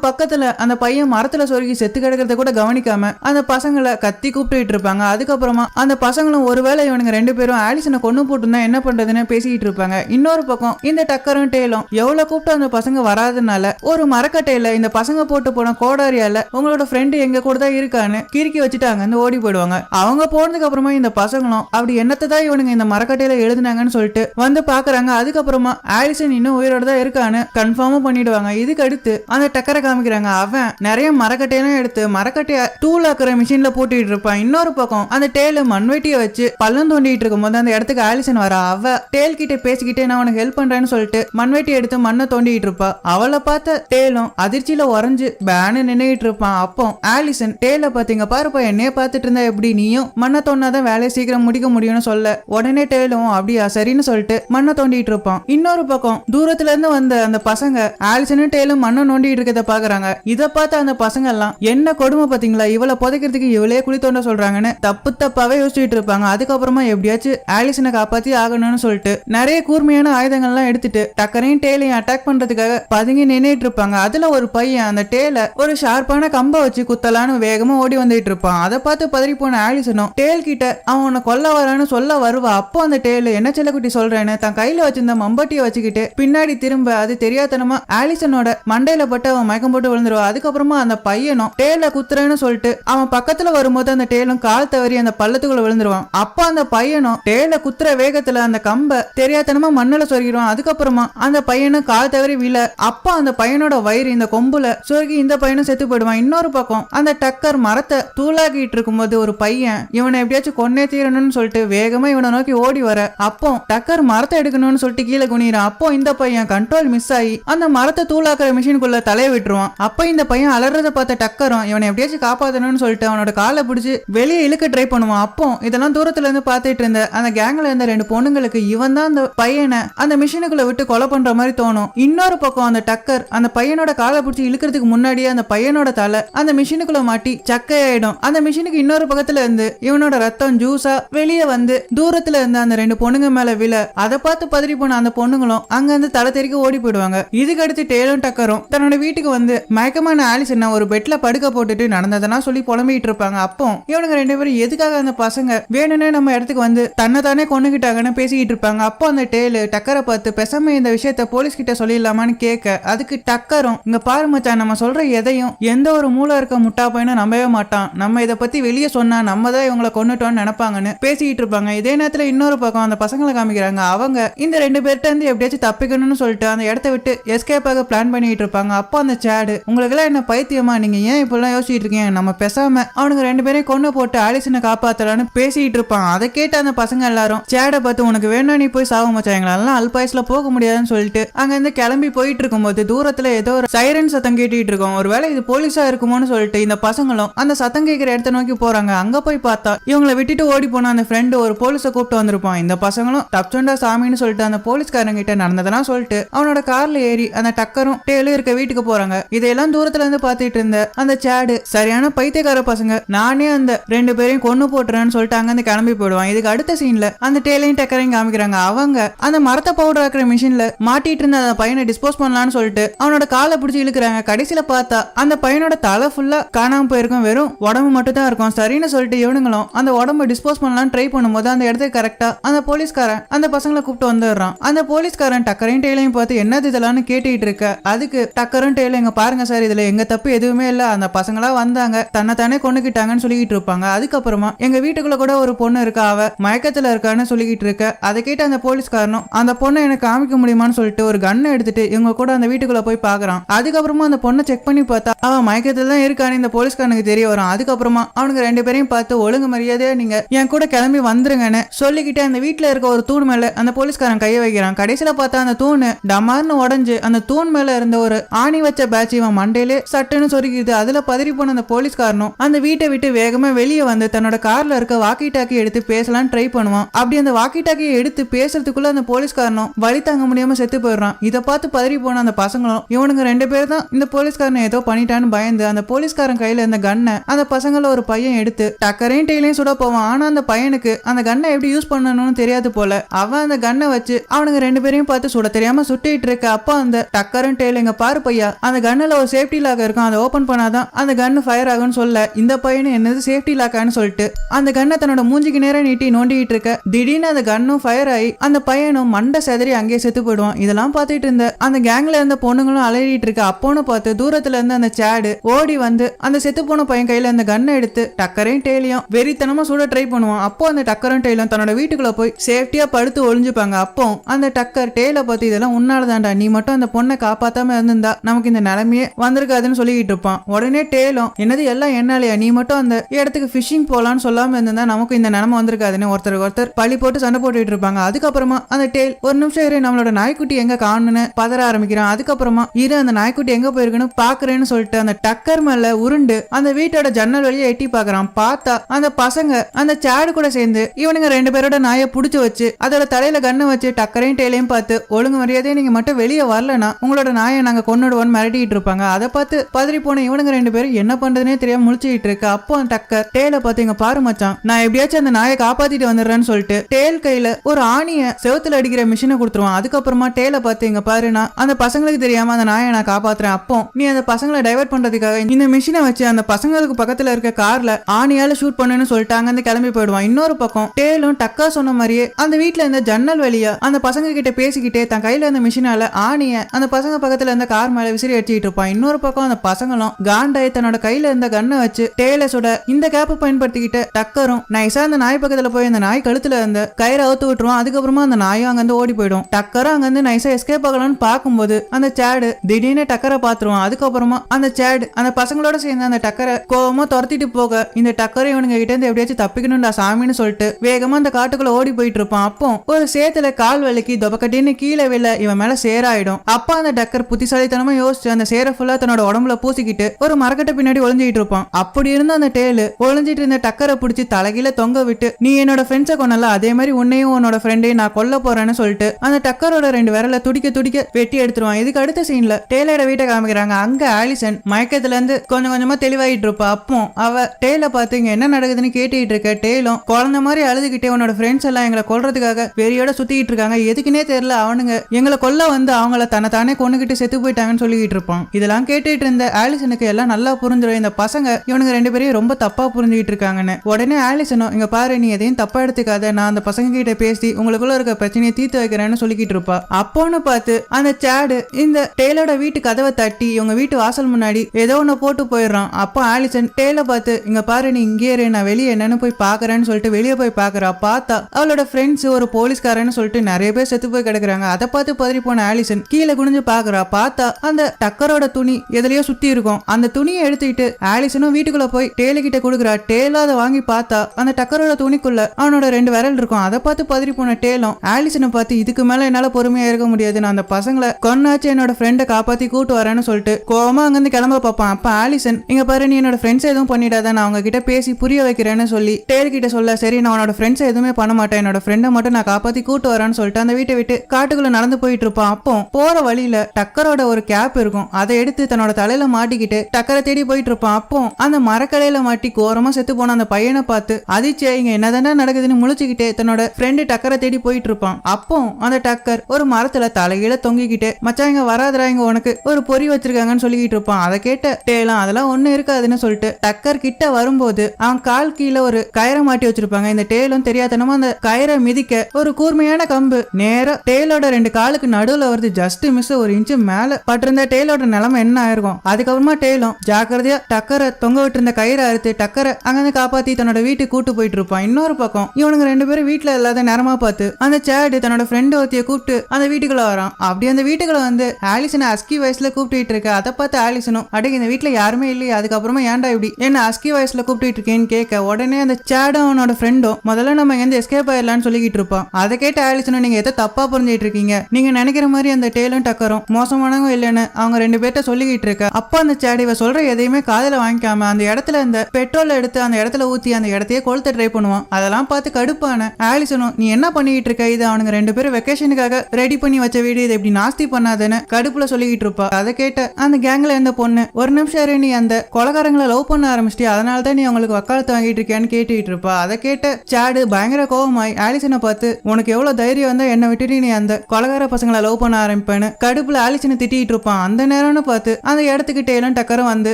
பக்கத்துல அந்த பையன் மரத்துல சொருகி செத்து கிடக்கிறத கூட கவனிக்காம அந்த பசங்களை கத்தி கூப்பிட்டுட்டு இருப்பாங்க. அதுக்கப்புறமா அந்த பசங்களும் ஒருவேளை இவனுங்க ரெண்டு பேரும் ஆலிசனை கொண்டு போட்டுருந்தா என்ன பண்றதுன்னு பேசிக்கிட்டு இருப்பாங்க. இன்னொரு பக்கம் இந்த டக்கரும் டேலும் எவ்வளவு கூப்பிட்டு அந்த பசங்க வராதனால ஒரு மரக்கட்டையில இந்த பசங்க போட்டு போன கோடாரியால உங்களோட ஃப்ரெண்டு எங்க கூட தான் இருக்கான்னு கிறுக்கி வச்சுட்டு அங்க ஓடி போயிடுவாங்க. அவங்க போனதுக்கு அப்புறமா இந்த பசங்களும் அப்படி என்னத்தை தான் இவனுங்க இந்த மரக்கட்டையில எழுதுனாங்கன்னு சொல்லிட்டு வந்து பாக்குறாங்க. அதுக்கப்புறமா ஆலிசன் இன்னும் உயிரோட தான் இருக்கான்னு கன்ஃபார்மும் பண்ணிடுவாங்க. இதுக்கு அடுத்து அந்த டக்கரை காமிக்கிறாங்க. அவன் நிறைய மரக்கட்டையெல்லாம் எடுத்து மரக்கட்டையை டூல் ஆக்குற மிஷின்ல போட்டுட்டு இருப்பான். இன்னொரு பக்கம் அந்த டேலு மண்வெட்டியை வச்சு பள்ளம் தோண்டிட்டு இருக்கும் போது அந்த இடத்துக்கு ஆலிசன் வரா. அவ டேல் கிட்ட பேசிக்கிட்டே நான் உனக்கு ஹெல்ப் பண்றேன்னு சொல்லிட்டு மண்வெட்டி எடுத்து மண்ணை தோண்டிட்டு இருப்பா. அவளை பார்த்த டேலும் அதிர்ச்சியில உறைஞ்சு பேனு நின்னுகிட்டு இருப்பான். அப்போ ஆலிசன் டேல பாத்தீங்க பாருப்பா என்னைய பாத்துட்டு இருந்தா எப்படி? நீயும் மண்ணை தோண்டாதான் வேலையை சீக்கிரம் முடிக்க முடியும்னு சொல்ல. உடனே டேலும் அப்படியா சரின்னு சொல்லிட்டு மண்ணை தோண்டிட்டு இருப்பான். இன்னொரு பக்கம் தூரத்துல இருந்து வந்த அந்த பசங்க ஆலிசனும் டேலும் மண்ணை நோண்டிட்டு இருக்கத பாக்குறாங்க. இத பார்த்த அந்த பசங்க எல்லாம் என்ன கொடுமை பாத்தீங்களா இவளை புதைக்கிறதுக்கு இவளே குழி தோண்ட சொல்றாங்கன்னு தப்பு தப்பாவே யோசிச்சுட்டு இருப்பாங்க. அதுக்கப்புறமா எப்படியாச்சும் ஆலிசனை காப்பாத்தி ஆகணும்னு சொல்லிட்டு நிறைய கூர்மையான ஆயுதங்கள்லாம் எடுத்துட்டு டக்கரையும் டேலையும் அட்டாக் பண்றதுக்காக பதுங்கி நின்னுட்டு இருப்பாங்க. அதுல ஒரு பையன் அந்த டேல ஒரு ஷார்ப்பான கம்ப வச்சு குத்தலான்னு வேகமா ஓடி வந்துட்டு இருப்பான். அதை பார்த்து பதறி போன ஆலிசனும் டேல் கிட்ட அவன் உன்னை கொல்ல வரான்னு சொல்ல வருவா. அப்போ அந்த டேல் என்ன செல்லக்குட்டி சொல்றேன்னு? தன் கையில வச்சிருந்த மம்பட்டியை வச்சுக்கிட்டு பின்னாடி திரும்ப அது தெரியாத பயங்கரமா ஆலிசனோட மண்டையில பட்டு அவன் மயக்கம் போட்டு விழுந்துருவா. அதுக்கப்புறமா அந்த பையனும் டேல குத்துறேன்னு சொல்லிட்டு அவன் பக்கத்துல வரும்போது அந்த டேலும் கால் தவறி அந்த பள்ளத்துக்குள்ள விழுந்துருவான். அப்போ அந்த பையனும் டேல குத்துற வேகத்துல அந்த கம்பை தெரியாதனமா மண்ணுல சொருகிடுவான். அதுக்கப்புறமா அந்த பையனும் கால் தவறி விழ அப்போ அந்த பையனோட வயிறு இந்த கொம்புல சொருகி இந்த பையனும் செத்து போயிடுவான். இன்னொரு பக்கம் அந்த டக்கர் மரத்தை தூளாக்கிட்டு இருக்கும்போது ஒரு பையன் இவனை எப்படியாச்சும் கொன்னே தீரணும்னு சொல்லிட்டு வேகமா இவனை நோக்கி ஓடி வர அப்போ டக்கர் மரத்தை எடுக்கணும்னு சொல்லிட்டு கீழே குனிறான் அப்போ இந்த பையன் கண்ட்ரோல் மிஸ் ஆகி அந்த மரத்தை தூளாக்குற மிஷினுக்குள்ள தலைய விட்டுருவான். அப்போ இந்த பையன் அலறத பார்த்த டக்கரும் இவனை எப்படியாச்சும் காப்பாத்தணும்னு சொல்லிட்டு அவனோட காலை பிடிச்சி வெளியே இழுக்க ட்ரை பண்ணுவான். அப்போ இதெல்லாம் தூரத்துல இருந்து பார்த்துட்டு இருந்த அந்த கேங்ல இருந்த ரெண்டு பொண்ணுங்களுக்கு இவன் தான் அந்த பையனை அந்த மிஷினுக்குள்ள விட்டு கொலை பண்ற மாதிரி தோணும். இன்னொரு பக்கம் அந்த டக்கர் அந்த பையனோட காலை பிடிச்சி இழுக்கிறதுக்கு முன்னாடியே அந்த பையனோட தலை அந்த மிஷினுக்குள்ள மாட்டி சக்கையாயிடும். அந்த மிஷினுக்கு இன்னொரு பக்கத்துல இருந்து இவனோட ரத்தம் ஜூஸா வெளியே வந்து தூரத்துல இருந்த அந்த ரெண்டு பொண்ணுங்க மேல விழ. அதை பார்த்து பதறி போன அந்த பொண்ணுங்களும் அங்க இருந்து தலை தெறிக்க ஓடி போயிடுவாங்க. இதுக்கு அடுத்து டேலும் டக்கரும் தன்னோட வீட்டுக்கு வந்து மயக்கமான ஆலிஸ் என்ன ஒரு பெட்ல படுக்க போட்டுட்டு நடந்ததெல்லாம் சொல்லி புலம்பிட்டு இருப்பாங்க. அப்போ இவனுங்க ரெண்டு பேரும் எதுக்காக அந்த பசங்க வேணும்னே நம்ம இடத்துக்கு வந்து தன்னை தானே கொண்டுகிட்டாங்கன்னு பேசிக்கிட்டு இருப்பாங்க. அப்போ அந்த டேலு டக்கரை பார்த்து பெசாம இந்த விஷயத்த போலீஸ் கிட்ட சொல்லிடலாமான்னு கேட்க அதுக்கு டக்கரும் இங்க பாரு மச்சான் நம்ம சொல்ற எதையும் எந்த ஒரு மூளை இருக்க முட்டா பையனும் நம்பவே மாட்டான். நம்ம இதை பத்தி வெளியே சொன்னா நம்ம தான் இவங்களை கொண்டுட்டோம்னு நினைப்பாங்கன்னு பேசிக்கிட்டு இருப்பாங்க. இதே நேரத்துல இன்னொரு பக்கம் அந்த பசங்களை காமிக்கிறாங்க. அவங்க இந்த ரெண்டு பேர்ட்ட இருந்து எப்படியாச்சும் தப்பிக்கணும்னு சொல்லிட்டு அந்த இடத்த விட்டு எஸ்கேப் ஆக பிளான் பண்ணிட்டு இருப்பாங்க. அப்போ அந்த சேடு உங்களுக்கு எல்லாம் என்ன பைத்தியமா? நீங்க ஏன் இப்படிலாம் யோசிச்சுட்டு இருக்கீங்க? நம்ம பேசாம அவனுங்க ரெண்டு பேரையும் கொண்டு போட்டு ஆலிசனை காப்பாத்தலான்னு பேசிட்டு இருப்பான் அதை கேட்டு அந்த பசங்க எல்லாரும் சேடை பார்த்து உனக்கு வேணும் நீ போய் சாவ மச்சான். அல்பாயஸ்ல போக முடியாதுன்னு சொல்லிட்டு அங்க இருந்து கிளம்பி போயிட்டு இருக்கும்போது தூரத்துல ஏதோ ஒரு சைரன் சத்தம் கேட்டுட்டு இருக்கோம். ஒருவேளை இது போலீஸா இருக்குமோன்னு சொல்லிட்டு இந்த பசங்களும் அந்த சத்தம் கேட்கிற இடத்த நோக்கி போறாங்க. அங்க போய் பார்த்தா இவங்களை விட்டுட்டு ஓடி போன அந்த ஃப்ரெண்டு ஒரு போலீஸை கூப்பிட்டு வந்திருப்பான். இந்த பசங்களும் தப்சண்டா சாமின்னு சொல்லிட்டு அந்த போலீஸ்காரங்க கிட்ட நடந்ததெல்லாம் சொல்லிட்டு அவனோட கார்ல ஏறி அந்த டக்கரும் டேலும் இருக்க வீட்டுக்கு போறாங்க. இதையெல்லாம் தூரத்துல இருந்து பார்த்துட்டு இருந்த அந்த சேடு சரியான பைத்தியக்கார பசங்க நானே அந்த ரெண்டு பேரையும் கொண்டு போட்டுறேன்னு சொல்லிட்டு அங்க இருந்து கிளம்பி போயிடுவான். இதுக்கு அடுத்த சீன்ல அந்த டேலையும் டக்கரையும் காமிக்கிறாங்க. அவங்க அந்த மரத்தை பவுடர் ஆக்குற மிஷின்ல மாட்டிட்டு இருந்த அந்த பையனை டிஸ்போஸ் பண்ணலாம்னு சொல்லிட்டு அவனோட காலை பிடிச்சி இழுக்கிறாங்க. கடைசியில பார்த்தா அந்த பையனோட தலை ஃபுல்லா காணாம போயிருக்கும். வெறும் உடம்பு மட்டும் தான் இருக்கும். சரின்னு சொல்லிட்டு இவனுங்களும் அந்த உடம்ப டிஸ்போஸ் பண்ணலாம்னு ட்ரை பண்ணும்போது அந்த இடத்துக்கு கரெக்டா அந்த போலீஸ்காரன் அந்த பசங்களை கூப்பிட்டு வந்துடுறான். அந்த போலீஸ்காரன் டக்கரையும் டெய்லையும் பார்த்து என்னது இதெல்லாம் கேட்டுட்டு இருக்க. அதுக்கு டக்கரும் டெய்லர் எங்க பாருங்க சார் இதுல எங்க தப்பு எதுவுமே இல்ல. அந்த பசங்களா வந்தாங்க. தன்னை தானே கொண்டுகிட்டாங்கன்னு சொல்லிக்கிட்டு இருப்பாங்க. அதுக்கப்புறமா எங்க வீட்டுக்குள்ள கூட ஒரு பொண்ணு இருக்கா அவ மயக்கத்துல இருக்கான்னு சொல்லிக்கிட்டு இருக்க. அதை கேட்டு அந்த போலீஸ்காரனும் அந்த பொண்ணை எனக்கு காமிக்க முடியுமான்னு சொல்லிட்டு ஒரு கன்னை எடுத்துட்டு இவங்க கூட அந்த வீட்டுக்குள்ள போய் பாக்குறான். அதுக்கப்புறமா அந்த பொண்ணை செக் பண்ணி பார்த்தா அவன் மயக்கத்துல தான் இருக்கான்னு இந்த போலீஸ்காரனுக்கு தெரிய வரும். அதுக்கப்புறமா அவனுக்கு ரெண்டு பேரையும் பார்த்து ஒழுங்கு மரியாதையா நீங்க என் கூட கிளம்பி வந்துருங்கன்னு சொல்லிக்கிட்டு அந்த வீட்டுல இருக்க ஒரு தூண் மேல அந்த போலீஸ்காரன் கைய வைக்கிறான். கடைசியில பார்த்தா அந்த தூணு டமார்னு உடஞ்சு அந்த தூண் மேல இருந்த ஒரு ஆணி வச்ச பேட்ச் இவன் மண்டையிலே சட்டுன்னு சொருகிது அதுல பதறி போன அந்த போலீஸ்காரனும் அந்த வீட்டை விட்டு வேகமா வெளியே வந்து தன்னோட கார்ல இருக்க வாக்கி டாக்கி எடுத்து பேசலாம்னு ட்ரை பண்ணுவான். அப்படி அந்த வாக்கி டாக்கியை எடுத்து பேசுறதுக்குள்ள அந்த போலீஸ்காரனும் வழி தாங்க முடியாம செத்து போயிடுறான். இதை பார்த்து பதறி போன அந்த பசங்களும் இவனுங்க ரெண்டு பேர் தான் இந்த போலீஸ்காரனை ஏதோ பண்ணிட்டான்னு பயந்து அந்த போலீஸ்காரன் கையில இருந்த கண்ணை அந்த பசங்கள ஒரு பையன் எடுத்து டக்கரையும் டெய்லையும் சுட போவான். ஆனா அந்த பையனுக்கு அந்த கண்ணை எப்படி யூஸ் பண்ணணும்னு தெரியாது போல. அவன் அந்த கண்ணை வச்சு அவனுங்க ரெண்டு பேரையும் பார்த்து சுட தெரியாம சுட்டிட்டு இருக்க அப்பா அந்த டக்கரும் டேல் பாரு பையா. அந்த கன்னில் ஒரு சேஃப்டி லாக் இருக்கும். அதை ஓபன் பண்ணாதான் அந்த கன்னு ஃபயர் ஆகும்னு சொல்ல. இந்த பையனும் என்னது சேஃப்டி லாக்கான்னு சொல்லிட்டு. அந்த கன்னை தன்னோட மூஞ்சிக்கு நேரம் நீட்டி நோண்டிட்டு இருக்க. திடீர்னு அந்த கன்னும் ஃபயர் ஆகி அந்த பையனும் மண்டை செதறி அங்கேயே செத்து போயிடுவான். இதெல்லாம் பார்த்துட்டு இருந்த அந்த கேங்ல இருந்த பொண்ணுங்களும் அலறிட்டு இருக்க. அப்போன்னு பார்த்து தூரத்துல இருந்து அந்த சேடு ஓடி வந்து அந்த செத்து போன பையன் கையில அந்த கன்னை எடுத்து டக்கரையும் டெய்லியும் வெறித்தனமா சுட ட்ரை பண்ணுவான். அப்போ அந்த டக்கரும் டேலும் தன்னோட வீட்டுக்குள்ள போய் சேஃப்டியா படுத்து ஒளிஞ்சுப்பாங்க. அப்போ அந்த டக்கர் டேல பார்த்து இதெல்லாம் உன்னாலதான்டா. நீ மட்டும் அந்த பொண்ணை காப்பாத்தாம இருந்திருந்தா நமக்கு இந்த நிலைமையே வந்திருக்காதுன்னு சொல்லிக்கிட்டு இருப்பான். உடனே டேலும் என்னது எல்லாம் என்னாலயா? நீ மட்டும் அந்த இடத்துக்கு ஃபிஷிங் போலான்னு சொல்லாம இருந்தா நமக்கு இந்த நிலைமை வந்திருக்காதுன்னு ஒருத்தர் ஒருத்தர் பழி போட்டு சண்டை போட்டுட்டு இருப்பாங்க. அதுக்கப்புறமா அந்த டேல் ஒரு நிமிஷம் இரு நம்மளோட நாய்க்குட்டி எங்க காணுன்னு பதற ஆரம்பிக்கிறான். அதுக்கப்புறமா இரு அந்த நாய்க்குட்டி எங்க போயிருக்குன்னு பாக்குறேன்னு சொல்லிட்டு அந்த டக்கர் மேல உருண்டு அந்த வீட்டோட ஜன்னல் வழியை எட்டி பாக்குறான். பார்த்தா அந்த பசங்க அந்த சேடு கூட சேர்ந்து இவனுங்க ரெண்டு பேரோட நாயை புடிச்சு வச்சு அதோட தலையில கண்ணை வச்சு டக்கரையும் டேலையும் பார்த்து ஒழுங்கு மரியாதையை நீங்க மட்டும் வெளியே வரலனா உங்களோட நாயை நாங்க கொன்னுடுவோம்னு மிரட்டிட்டு இருப்பாங்க. அதை பார்த்து பதறி போன இவனுங்க ரெண்டு பேரும் என்ன பண்றதுனே தெரியாம முழிச்சுக்கிட்டு இருக்கு. அப்போ அந்த டக்கர் டேல பார்த்து இங்க பாரு மச்சான் நான் எப்படியாச்சும் அந்த நாயை காப்பாத்திட்டு வந்துடுறேன்னு சொல்லிட்டு டேல் கையில ஒரு ஆணிய செவுத்துல அடிக்கிற மிஷினை கொடுத்துருவான். அதுக்கப்புறமா டேல பார்த்து இங்க அந்த பசங்களுக்கு தெரியாம அந்த நாயை நான் காப்பாத்துறேன். அப்போ நீ அந்த பசங்களை டைவர்ட் பண்றதுக்காக இந்த மிஷினை வச்சு அந்த பசங்களுக்கு பக்கத்துல இருக்க கார்ல ஆணியால ஷூட் பண்ணுன்னு சொல்லிட்டு அங்கிருந்து கிளம்பி போயிடுவான். இன்னொரு பக்கம் டேலும் டக்கா சொன்ன மாதிரியே அந்த வீட்டுல இருந்த ஜன்னல் வழியா அந்த பசங்க கிட்ட பேசிக்கிட்டே தன் கையில இருந்த மிஷினால ஆணிய அந்த பசங்க பக்கத்துல இருந்த கார் மேல விசிறி அடிச்சுட்டு இருப்பான். இன்னொரு பக்கம் அந்த பசங்களும் காண்டாய் தன்னோட கையில இருந்த கண்ணை வச்சு டேலஸோட சுட இந்த கேப்பை பயன்படுத்திக்கிட்டு டக்கரும் நைஸா அந்த நாய் பக்கத்துல போய் அந்த நாய் கழுத்துல இருந்த கயிறை அவுத்து விட்டுருவான். அதுக்கப்புறமா அந்த நாயும் அங்கிருந்து ஓடி போயிடும். டக்கரும் அங்கிருந்து நைஸா எஸ்கேப் ஆகலாம்னு பார்க்கும்போது அந்த சேடு திடீர்னு டக்கரை பாத்துருவான் அதுக்கப்புறமா அந்த சேடு அந்த பசங்களோட சேர்ந்து அந்த டக்கரை கோவமா துரத்திட்டு போக இந்த டக்கரை இவனுங்க கிட்ட இருந்து எப்படியாச்சும் தப்பிக்கணும்டா சாமின்னு சொல்லிட்டு வேகமா அந்த காட்டுக்குள்ள ஓடி போயிட்டு இருப்பான். அப்போ ஒரு சேத்துல கால் வலிக்கு தொபக்கட்டின்னு கீழே விழ இவன் மேல சேராயிடும். அப்பா அந்த டக்கர் புத்திசாலித்தனமா யோசிச்சு அந்த சேரை ஃபுல்லா தன்னோட உடம்புல பூசிக்கிட்டு ஒரு மரக்கட்டை பின்னாடி ஒளிஞ்சிட்டு இருப்பான். அப்படி இருந்த அந்த டேலு ஒளிஞ்சிட்டு இருந்த டக்கரை பிடிச்சி தலைகீழ தொங்க விட்டு நீ என்னோட ஃப்ரெண்ட்ஸை கொண்டல அதே மாதிரி உன்னையும் உன்னோட ஃப்ரெண்டையும் நான் கொல்ல போறேன்னு சொல்லிட்டு அந்த டக்கரோட ரெண்டு விரல துடிக்க துடிக்க வெட்டி எடுத்துருவான். இதுக்கு அடுத்த சீன்ல டேலோட வீட்டை காமிக்கிறாங்க. அங்க ஆலிசன் மயக்கத்துல இருந்து கொஞ்சம் கொஞ்சமா தெளிவாயிட்டு இருப்பா. அப்போ அவ டேல பார்த்து இங்க என்ன நடக்குதுன்னு கேட்டுட்டு இருக்க? டேலும் குழந்தை மாதிரி அழுதுகிட்டே உன்னோட ஃப்ரெண்ட்ஸ் எல்லாம் எங்களை கொல்றதுக்காக வெறியோட சுத்திக்கிட்டு இருக்காங்க. எதுக்குன்னே தெரியல. அவனுங்க எங்களை கொல்ல வந்து அவங்கள தன்னை தானே கொண்டுகிட்டு செத்து போயிட்டாங்கன்னு சொல்லிக்கிட்டு இருப்பான். இதெல்லாம் கேட்டுட்டு இருந்த ஆலிசனுக்கு எல்லாம் நல்லா புரிஞ்சிடும் இந்த பசங்க இவனுங்க ரெண்டு பேரையும் ரொம்ப தப்பா புரிஞ்சுக்கிட்டு இருக்காங்கன்னு. உடனே ஆலிசனும் இங்க பாரு நீ எதையும் தப்பா எடுத்துக்காத. நான் அந்த பசங்க கிட்ட பேசி உங்களுக்குள்ள இருக்க பிரச்சனையை தீர்த்து வைக்கிறேன்னு சொல்லிக்கிட்டு இருப்பா. அப்போன்னு பார்த்து அந்த சேடு இந்த டேலோட வீட்டு கதவை தட்டி இவங்க வீட்டு வாசல் முன்னாடி ஏதோ ஒண்ணு போட்டு போயிடுறான். அப்போ ஆலிசன் டேல பார்த்து இங்க பாரு நீ இங்கே இரு. நான் வெளியே என்னன்னு போய் பாக்குறேன்னு சொல்லிட்டு வெளியே போய் பாக்குறா. பார்த்தா அவளோட ஃப்ரெண்ட்ஸ் ஒரு போலீஸ்காரன்னு சொல்லிட்டு நிறைய பேர் செத்து போய் கிடக்குறாங்க. அதை பார்த்து பதறி போன ஆலிசன் கீழே குனிஞ்சு பாக்குறா. பார்த்தா அந்த டக்கரோட துணி எதுலயோ சுத்தி இருக்கும். அந்த துணியை எடுத்துக்கிட்டு ஆலிசனும் வீட்டுக்குள்ள போய் டேலு கிட்ட கொடுக்குறா. டேலும் அதை வாங்கி பார்த்தா அந்த டக்கரோட துணிக்குள்ள அவனோட ரெண்டு விரல் இருக்கும். அதை பார்த்து பதறி போன டேலும் ஆலிசனை பார்த்து இதுக்கு மேல என்னால பொறுமையா இருக்க முடியாது நான் அந்த பசங்களை கொன்னாச்சு என்னோட ஃப்ரெண்டை காப்பாத்தி கூட்டு வரேன்னு சொல்லிட்டு கோவமா அங்கிருந்து கிளம்ப பார்ப்பான். அப்ப ஆலிசன் இங்க பாரு நீ என்னோட ஃப்ரெண்ட்ஸ் எதுவும் பண்ணிடாத. நான் அவங்க கிட்ட பேசி புரிய வைக்கிறேன்னு சொல்லி டேல் கிட்ட சொல்ல சரி நான் உன்னோட ஃப்ரெண்ட்ஸ் எதுவுமே பண்ண மாட்டேன். என்னோட ஃப்ரெண்டை மட்டும் நான் காப்பாத்தி கூட்டு வரேன்னு சொல்லிட்டு அந்த வீட்டை விட்டு காட்டுக்குள்ள நடந்து போயிட்டு இருப்பான். அப்போ போற வழியில டக்கரோட ஒரு கேப் இருக்கும். அதை எடுத்து தன்னோட தலையில மாட்டிக்கிட்டு டக்கரை தேடி போயிட்டு இருப்பான் அப்போ அந்த மரக்கடையில மாட்டி கோரமா செத்து போன அந்த பையனை பார்த்து அதிர்ச்சியா இங்க என்னதானே நடக்குதுன்னு முழிச்சுக்கிட்டு தன்னோட ஃப்ரெண்டு டக்கரை தேடி போயிட்டு இருப்பான் அப்போ அந்த டக்கர் ஒரு மரத்துல தலையில தொங்கிக்கிட்டு மச்சான் இங்க வராதரா இங்க உனக்கு ஒரு பொறி வச்சிருக்காங்கன்னு சொல்லிக்கிட்டு இருப்பான். அதை கேட்ட டேலாம் அதெல்லாம் ஒண்ணு இருக்காதுன்னு சொல்லிட்டு டக்கர் கிட்ட வரும்போது அவன் கால் கீழே ஒரு கயிறை மாட்டி வச்சிருப்பாங்க. இந்த டேலும் தெரியாதனமா அந்த கயிறை மிதிக்க ஒரு கூர்மையான கம்பு நேரா டேலோட ரெண்டு காலுக்கு நடுவுல வருது ஜஸ்ட் மிஸ் ஒரு இன்ச்சு மேல பட்டிருந்த டெய்லோட நிலைமை என்ன ஆயிருக்கும்? அதுக்கப்புறமா டெய்லும் ஜாக்கிரதையா டக்கரை தொங்க விட்டிருந்த கயிறை அறுத்து டக்கரை அங்கிருந்து காப்பாத்தி தன்னோட வீட்டுக்கு கூட்டு போயிட்டு இருப்பான். இன்னொரு பக்கம் இவனுங்க ரெண்டு பேரும் வீட்டுல இல்லாத நேரமா பார்த்து அந்த சேடு தன்னோட ஃப்ரெண்டு ஒருத்திய கூப்பிட்டு அந்த வீட்டுக்குள்ள வரான். அப்படி அந்த வீட்டுக்குள்ள வந்து ஆலிசனை அஸ்கி வயசுல கூப்பிட்டு இருக்க. அதை பார்த்து ஆலிசனும் அடே இந்த வீட்டுல யாருமே இல்லையே அதுக்கப்புறமா ஏன்டா இப்படி? என்ன அஸ்கி வயசுல கூப்பிட்டு இருக்கேன்னு கேட்க உடனே அந்த சேடும் அவனோட ஃப்ரெண்டும் முதல்ல நம்ம எங்க எஸ்கேப் ஆயிடலாம்னு சொல்லிக்கிட்டு இருப்பான். அதை கேட்டு ஆலிசனும் நீங்க எதை தப்பா புரிஞ்சிட்டு இருக்கீங்க? நீங்க நினைக்கிற மாதிரி அந்த டேலும் டக்கரும் மோசமானவங்க இல்லைன்னு அவங்க ரெண்டு பேர்ட்ட சொல்லிக்கிட்டு இருக்க. அப்போ அந்த சேடி இவ சொல்ற எதையுமே காதுல வாங்கிக்காம அந்த இடத்துல இந்த பெட்ரோல் எடுத்து அந்த இடத்துல ஊத்தி அந்த இடத்தையே கொளுத்த ட்ரை பண்ணுவான். அதெல்லாம் பார்த்து கடுப்பான ஆலிசனும் நீ என்ன பண்ணிக்கிட்டு இருக்க? இது அவனுங்க ரெண்டு பேரும் வெக்கேஷனுக்காக ரெடி பண்ணி வச்ச வீடு. இது இப்படி நாஸ்தி பண்ணாதேன்னு கடுப்புல சொல்லிக்கிட்டு இருப்பா. அதை கேட்ட அந்த கேங்ல இருந்த பொண்ணு ஒரு நிமிஷம் நீ அந்த கொலகாரங்களை லவ் பண்ண ஆரம்பிச்சிட்டி அதனால தான் நீ அவங்களுக்கு வக்காலத்து வாங்கிட்டு இருக்கியான்னு கேட்டுக்கிட்டு இருப்பா. அதை கேட்ட சாடு பயங்கர கோபமாய் ஆலிசனை பார்த்து உனக்கு எவ்வளவு தைரியம் வந்தா என்னை விட்டுட்டு நீ அந்த கொலகார பசங்களை லவ் பண்ண ஆரம்பிப்ப. இருப்பேன்னு கடுப்புல ஆலிசனை திட்டிட்டு இருப்பான். அந்த நேரம்னு பார்த்து அந்த இடத்துக்கிட்ட எல்லாம் டக்கரும் வந்து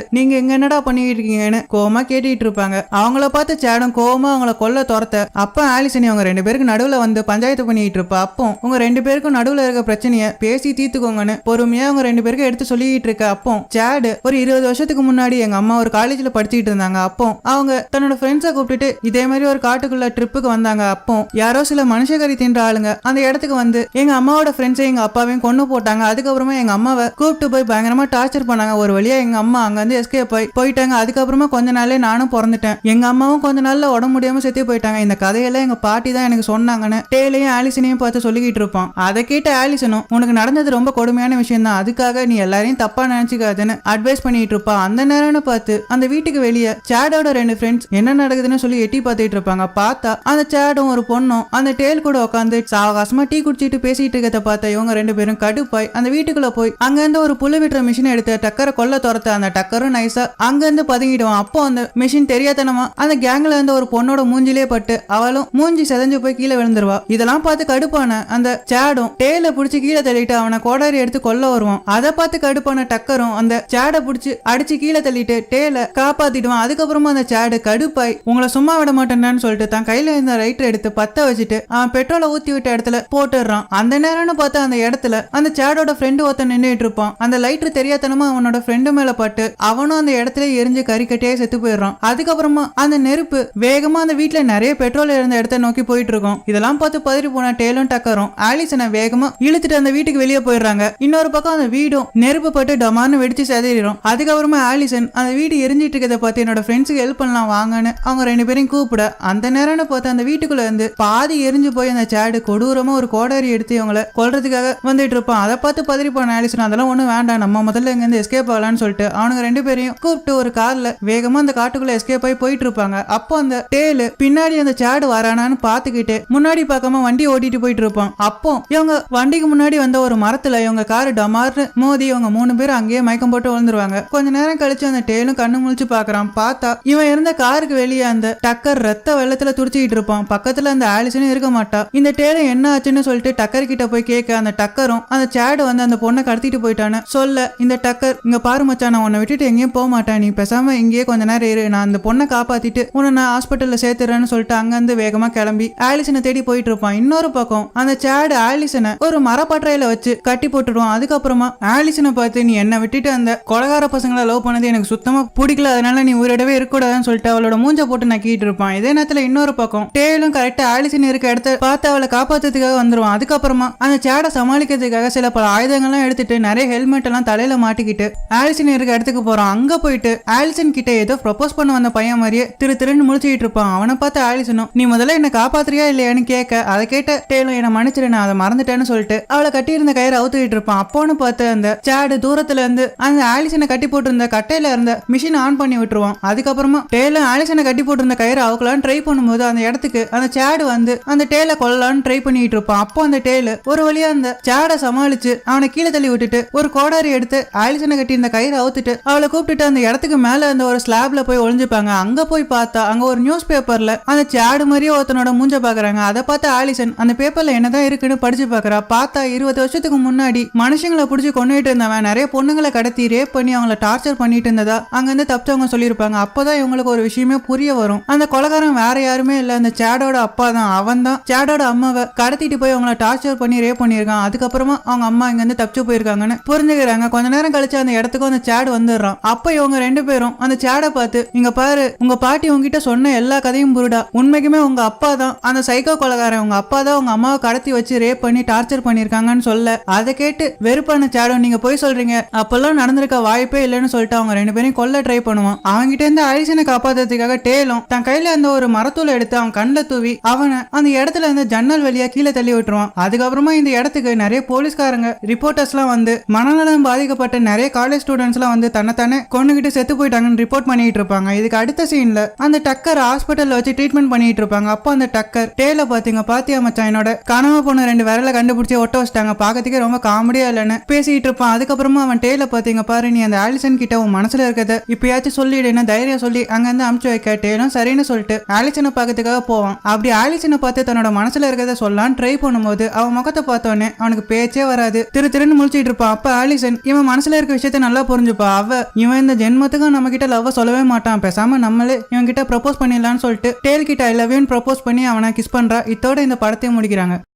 நீங்க எங்க என்னடா பண்ணிட்டு இருக்கீங்கன்னு? கோவமா கேட்டுட்டு இருப்பாங்க. அவங்கள பார்த்து சேடம் கோவமா அவங்கள கொல்ல துரத்த அப்ப ஆலிசனி அவங்க ரெண்டு பேருக்கு நடுவுல வந்து பஞ்சாயத்து பண்ணிட்டு இருப்பா. அப்போ உங்க ரெண்டு பேருக்கும் நடுவுல இருக்க பிரச்சனைய பேசி தீர்த்துக்கோங்கன்னு பொறுமையா அவங்க ரெண்டு பேருக்கும் எடுத்து சொல்லிட்டு இருக்க. அப்போ சேடு ஒரு இருபது வருஷத்துக்கு முன்னாடி எங்க அம்மா ஒரு காலேஜ்ல படிச்சுட்டு இருந்தாங்க. அப்போ அவங்க தன்னோட ஃப்ரெண்ட்ஸை கூப்பிட்டுட்டு இதே மாதிரி ஒரு காட்டுக்குள்ள ட்ரிப்புக்கு வந்தாங்க. அப்போ யாரோ சில மனுஷகரி தின்ற ஆளுங்க அந்த இடத்துக்கு வந்து எங்க அம்மாவோட ஃப்ரெண்ட்ஸை எங்க அப்பாவையும் கொண்டு போட்டாங்க. அதுக்கப்புறமா எங்க அம்மாவை கூப்பிட்டு போய் பயங்கரமா டார்ச்சர் பண்ணாங்க. ஒரு வழியா எங்க அம்மா அங்க வந்து எஸ்கேப் போய் போயிட்டாங்க. அதுக்கப்புறமா கொஞ்ச நாளே நானும் பிறந்துட்டேன். எங்க அம்மாவும் கொஞ்ச நாள்ல உடம்பு முடியாம செத்து போயிட்டாங்க. இந்த கதையெல்லாம் எங்க பாட்டி தான் எனக்கு சொன்னாங்கன்னு டேலையும் ஆலிசனையும் பார்த்து சொல்லிக்கிட்டு இருப்பான். அதை கேட்ட ஆலிசனும் உனக்கு நடந்தது ரொம்ப கொடுமையான விஷயம் தான். அதுக்காக நீ எல்லாரையும் தப்பா நினைச்சுக்காதுன்னு அட்வைஸ் பண்ணிட்டு இருப்பா. அந்த நேரம்னு பார்த்து அந்த வீட்டுக்கு வெளியே சேடோட ரெண்டு ஃப்ரெண்ட்ஸ் என்ன நடக்குதுன்னு சொல்லி எட்டி பார்த்துட்டு இருப்பாங்க. பார்த்தா அந்த சேடும் ஒரு பொண்ணும் அந்த டேல் கூட உட்காந்து சாவகாசமா டீ குடிச்சிட்டு பேசிட்டு இருக்கத பார்த்தா இவங்க ரெண்டு பேரும் கடுப்பாய் அந்த வீட்டுக்குள்ள போய் அங்கிருந்து ஒரு புல்லு விட்டுற மிஷின் எடுத்து டக்கரை கொல்ல துரத்த அந்த டக்கரும் நைஸா அங்கிருந்து பதுங்கிடுவான். அப்போ அந்த மிஷின் தெரியாதனமா அந்த கேங்ல இருந்து ஒரு பொண்ணோட மூஞ்சிலே பட்டு அவளும் மூஞ்சி செதஞ்சு போய் கீழே விழுந்துருவா. இதெல்லாம் பார்த்து கடுப்பான அந்த சேடும் டேல புடிச்சு கீழே தள்ளிட்டு அவனை கோடாரி எடுத்து கொல்ல வருவான். அதை பார்த்து கடுப்பான டக்கரும் அந்த சேடை புடிச்சு அடிச்சு கீழே தள்ளிட்டு டேல காப்பாத்திடுவான். அதுக்கப்புறமா அந்த சேடு கடுப்பாய் உங்களை சும்மா விட மாட்டேன்னு சொல்லிட்டு தான் கையில இருந்த ரைட்டர் எடுத்து பத்த வச்சுட்டு அவன் பெட்ரோலை ஊத்தி விட்ட இடத்துல போட்டுடுறான். அந்த நேரம்னு பார்த்தா அந்த இடத்துல அந்த சேடோட ஃப்ரெண்டு ஒருத்தன் நின்றுட்டு இருப்பான் அந்த லைட்ரு தெரியாதனமா அவனோட ஃப்ரெண்டு மேல பட்டு அவனும் அந்த இடத்துல எரிஞ்சு கறிக்கட்டையே செத்து போயிடுறான். அதுக்கப்புறமா அந்த நெருப்பு வேகமா அந்த வீட்டுல நிறைய பெட்ரோல் இருந்த இடத்த நோக்கி போயிட்டு இருக்கும் இதெல்லாம் பார்த்து பதறி போன டேலும் டக்கரும் ஆலிசனை வேகமா இழுத்துட்டு அந்த வீட்டுக்கு வெளியே போயிடுறாங்க. இன்னொரு பக்கம் அந்த வீடும் நெருப்பு பட்டு டமான்னு வெடிச்சு செதறிடும். அதுக்கப்புறமா ஆலிசன் அந்த வீடு எரிஞ்சிட்டு இருக்கிறத பார்த்து என்னோட ஃப்ரெண்ட்ஸுக்கு ஹெல்ப் பண்ணலாம் வாங்கன்னு அவங்க ரெண்டு பேரையும் கூப்பிட அந்த நேரம்னு பார்த்து அந்த வீட்டுக்குள்ள இருந்து பாதி எரிஞ்சு போய் அந்த சேடு கொடூரமா ஒரு கோடாரி எடுத்து இவங்கள கொல்றதுக்காக வந்துட்டு இருப்பான். அதை பார்த்து பதறி போன ஆலிசன். அதெல்லாம் ஒன்றும் வேண்டாம். நம்ம முதல்ல இங்கேருந்து எஸ்கேப் ஆகலான்னு சொல்லிட்டு அவனுங்க ரெண்டு பேரையும் கூப்பிட்டு ஒரு காரில் வேகமாக அந்த காட்டுக்குள்ளே எஸ்கேப் ஆகி போயிட்டு இருப்பாங்க. அப்போ அந்த டேலு பின்னாடி அந்த சேடு வரானான்னு பார்த்துக்கிட்டு முன்னாடி பார்க்காம வண்டி ஓட்டிட்டு போயிட்டு இருப்பான். அப்போ இவங்க வண்டிக்கு முன்னாடி வந்த ஒரு மரத்தில் இவங்க காரு டமார்னு மோதி இவங்க மூணு பேரும் அங்கேயே மயக்கம் போட்டு விழுந்துருவாங்க. கொஞ்ச நேரம் கழிச்சு அந்த டேலும் கண்ணு முழிச்சு பார்க்குறான். பார்த்தா இவன் இருந்த காருக்கு வெளியே அந்த டக்கர் ரத்த வெள்ளத்தில் துடிச்சிக்கிட்டு இருப்பான். பக்கத்தில் அந்த ஆலிசனும் இருக்க மாட்டா. இந்த டேலும் என்ன ஆச்சுன்னு சொல்லிட்டு டக்கர் கிட்ட போய் கேட்க அந்த டக்கரும் அந்த சேடு வந்து அந்த பொண்ணை கடத்திட்டு போயிட்டானு. சொல்ல இந்த டக்கர் இங்க பாரு மச்சான் நான் உன்னை விட்டுட்டு எங்கேயும் போக மாட்டேன். நீ பேசாம இங்கேயே கொஞ்ச நேரம் இரு. நான் அந்த பொண்ணை காப்பாத்திட்டு உன்னை நான் ஹாஸ்பிட்டல்ல சேர்த்துறேன்னு சொல்லிட்டு அங்கிருந்து வேகமா கிளம்பி ஆலிசனை தேடி போயிட்டு இருப்பான். இன்னொரு பக்கம் அந்த சேடு ஆலிசனை ஒரு மரப்பற்றையில வச்சு கட்டி போட்டுடுவான். அதுக்கப்புறமா ஆலிசனை பார்த்து நீ என்னை விட்டுட்டு அந்த கொலகார பசங்களை லவ் பண்ணது எனக்கு சுத்தமா பிடிக்கல. அதனால நீ உயிரிடவே இருக்கக்கூடாதுன்னு சொல்லிட்டு அவளோட மூஞ்ச போட்டு நக்கிட்டு இருப்பான். இதே நேரத்துல இன்னொரு பக்கம் டேலும் கரெக்டா ஆலிசன் இருக்க இடத்த பார்த்து அவளை காப்பாத்துறதுக்காக வந்துருவான். அதுக்கப்புறமா அந்த சேடை சமாளிக்கிறதுக்காக சில பல ஆயுதங்கள்லாம் எடுத்துட்டு நிறைய ஹெல்மெட் எல்லாம் தலையில மாட்டிக்கிட்டு ஆலிசன் இருக்க இடத்துக்கு போறான். அங்க போயிட்டு ஆலிசன் கிட்ட ஏதோ ப்ரொபோஸ் பண்ண வந்த பையன் மாதிரியே திரு திருன்னு முழிச்சுக்கிட்டு இருப்பான். அவனை பார்த்து ஆலிசனும் நீ முதல்ல என்ன காப்பாத்துறியா இல்லையான்னு கேட்க அதை கேட்ட டேலும் என்ன மன்னிச்சிரு நான் அதை மறந்துட்டேன்னு சொல்லிட்டு அவளை கட்டியிருந்த கயிறு அவுத்துக்கிட்டு இருப்பான். அப்போன்னு பார்த்து அந்த சேடு தூரத்துல இருந்து அந்த ஆலிசனை கட்டி போட்டிருந்த கட்டையில இருந்த மிஷின் ஆன் பண்ணி விட்டுருவான். அதுக்கப்புறமா டேலும் ஆலிசனை கட்டி போட்டிருந்த கயிறு அவுக்கலான்னு ட்ரை பண்ணும்போது அந்த இடத்துக்கு அந்த சேடு வந்து அந்த டேலை கொல்லலாம்னு ட்ரை பண்ணிட்டு இருப்பான். அப்போ அந்த டேலு ஒரு வழியா அந்த சேடை சமாளிச்சு அவனை கீழே தள்ளி விட்டுட்டு ஒரு கோடாரி எடுத்து ஆலிசனை கட்டி இந்த கயிறை அவுத்துட்டு அவளை கூப்பிட்டுட்டு அந்த இடத்துக்கு மேல அந்த ஒரு ஸ்லாப்ல போய் ஒளிஞ்சுப்பாங்க. அங்க போய் பார்த்தா அங்க ஒரு நியூஸ் பேப்பர்ல அந்த சேடு மாதிரியே ஒருத்தனோட மூஞ்ச பாக்குறாங்க. அதை பார்த்து ஆலிசன் அந்த பேப்பர்ல என்னதான் இருக்குன்னு படிச்சு பாக்குறா. பார்த்தா இருபது வருஷத்துக்கு முன்னாடி மனுஷங்களை பிடிச்சி கொண்டுட்டு இருந்தவன். நிறைய பொண்ணுங்களை கடத்தி ரேப் பண்ணி அவங்கள டார்ச்சர் பண்ணிட்டு இருந்ததா அங்க இருந்து தப்பிச்சவங்க சொல்லியிருப்பாங்க. அப்பதான் இவங்களுக்கு ஒரு விஷயமே புரிய வரும். அந்த கொலகாரன் வேற யாருமே இல்ல. அந்த சேடோட அப்பா தான். அவன் தான் சேடோட அம்மாவை கடத்திட்டு போய் அவங்கள டார்ச்சர் பண்ணி ரேப் பண்ணியிருக்கான். அதுக்கப்புறமா அவங்க அம்மா இங்க இருந்து தப்பிச்சு போயிருக்காங்கன்னு புரிஞ்சுக்கிறாங்க. கொஞ்ச நேரம் கழிச்சு அந்த இடத்துக்கு அந்த சேடு வந்துடுறான். அப்ப இவங்க ரெண்டு பேரும் அந்த சேடை பார்த்து இங்க பாரு உங்க பாட்டி உங்ககிட்ட சொன்ன எல்லா கதையும் புருடா. உண்மைக்குமே உங்க அப்பா தான். அந்த சைக்கோ கொலகாரன் உங்க அப்பா தான் உங்க அம்மாவை கடத்தி வச்சு ரேப் பண்ணி டார்ச்சர் பண்ணிருக்காங்கன்னு சொல்ல. அதை கேட்டு வெறுப்பான சேடம் நீங்க போய் சொல்றீங்க. அப்பெல்லாம் நடந்திருக்க வாய்ப்பே இல்லைன்னு சொல்லிட்டு அவங்க ரெண்டு பேரையும் கொல்ல ட்ரை பண்ணுவான். அவன்கிட்ட இருந்து ஆலிசனை காப்பாத்துறதுக்காக டேலும் தன் கையில அந்த ஒரு மரத்தூளை எடுத்து அவன் கண்ணில் தூவி அவனை அந்த இடத்துல இருந்த ஜன்னல் வழியா கீழே தள்ளி விட்டுருவான். அதுக்கப்புறமா இந்த இடத்துக்கு நிறைய போலீஸ் போலீஸ்காரங்க ரிப்போர்ட்டர்ஸ்லாம் வந்து மனநலம் பாதிக்கப்பட்ட நிறைய காலேஜ் ஸ்டூடெண்ட்ஸ்லாம் வந்து தன்னைத்தானே கொண்டுகிட்டு செத்து போயிட்டாங்கன்னு ரிப்போர்ட் பண்ணிட்டு இருப்பாங்க. இதுக்கு அடுத்த சீன்ல அந்த டக்கர் ஹாஸ்பிட்டல்ல வச்சு ட்ரீட்மெண்ட் பண்ணிட்டு இருப்பாங்க. அப்போ அந்த டக்கர் டேல பாத்தீங்க பாத்தியா மச்சான் என்னோட கனவு போன ரெண்டு விரல கண்டுபிடிச்சி ஒட்ட வச்சிட்டாங்க. பாக்கிறதுக்கே ரொம்ப காமெடியா இல்லைன்னு பேசிட்டு இருப்பான். அதுக்கப்புறமா அவன் டேல பாத்தீங்க பாரு நீ அந்த ஆலிசன் கிட்ட உன் மனசுல இருக்கிறத இப்பயாச்சும் சொல்லிடு என்ன தைரியம் சொல்லி அங்கிருந்து அமுச்சு வைக்க டேலும் சரின்னு சொல்லிட்டு ஆலிசனை பார்க்கறதுக்காக போவான். அப்படி ஆலிசனை பார்த்து தன்னோட மனசுல இருக்கிறத சொல்லலான்னு ட்ரை பண்ணும்போது அவன் முகத்தை பார்த்தோன்னே அவனுக்கு பேச்சே வராது. திரு திருன்னு முழிச்சிட்டு இருப்பா. அப்ப ஆலிசன் இவன் மனசுல இருக்க விஷயத்த நல்லா புரிஞ்சுப்பா. அவ இவன் இந்த ஜென்மத்துக்கும் நம்ம கிட்ட லவ் சொல்லவே மாட்டான். பேசாம நம்மளே இவன் கிட்ட ப்ரொபோஸ் பண்ணிடலாம்னு சொல்லிட்டு டேல் கிட்ட ஐ லவ் யூன்னு ப்ரொபோஸ் பண்ணி அவனை கிஸ் பண்றா. இதோட இந்த படத்தையும் முடிக்கிறாங்க.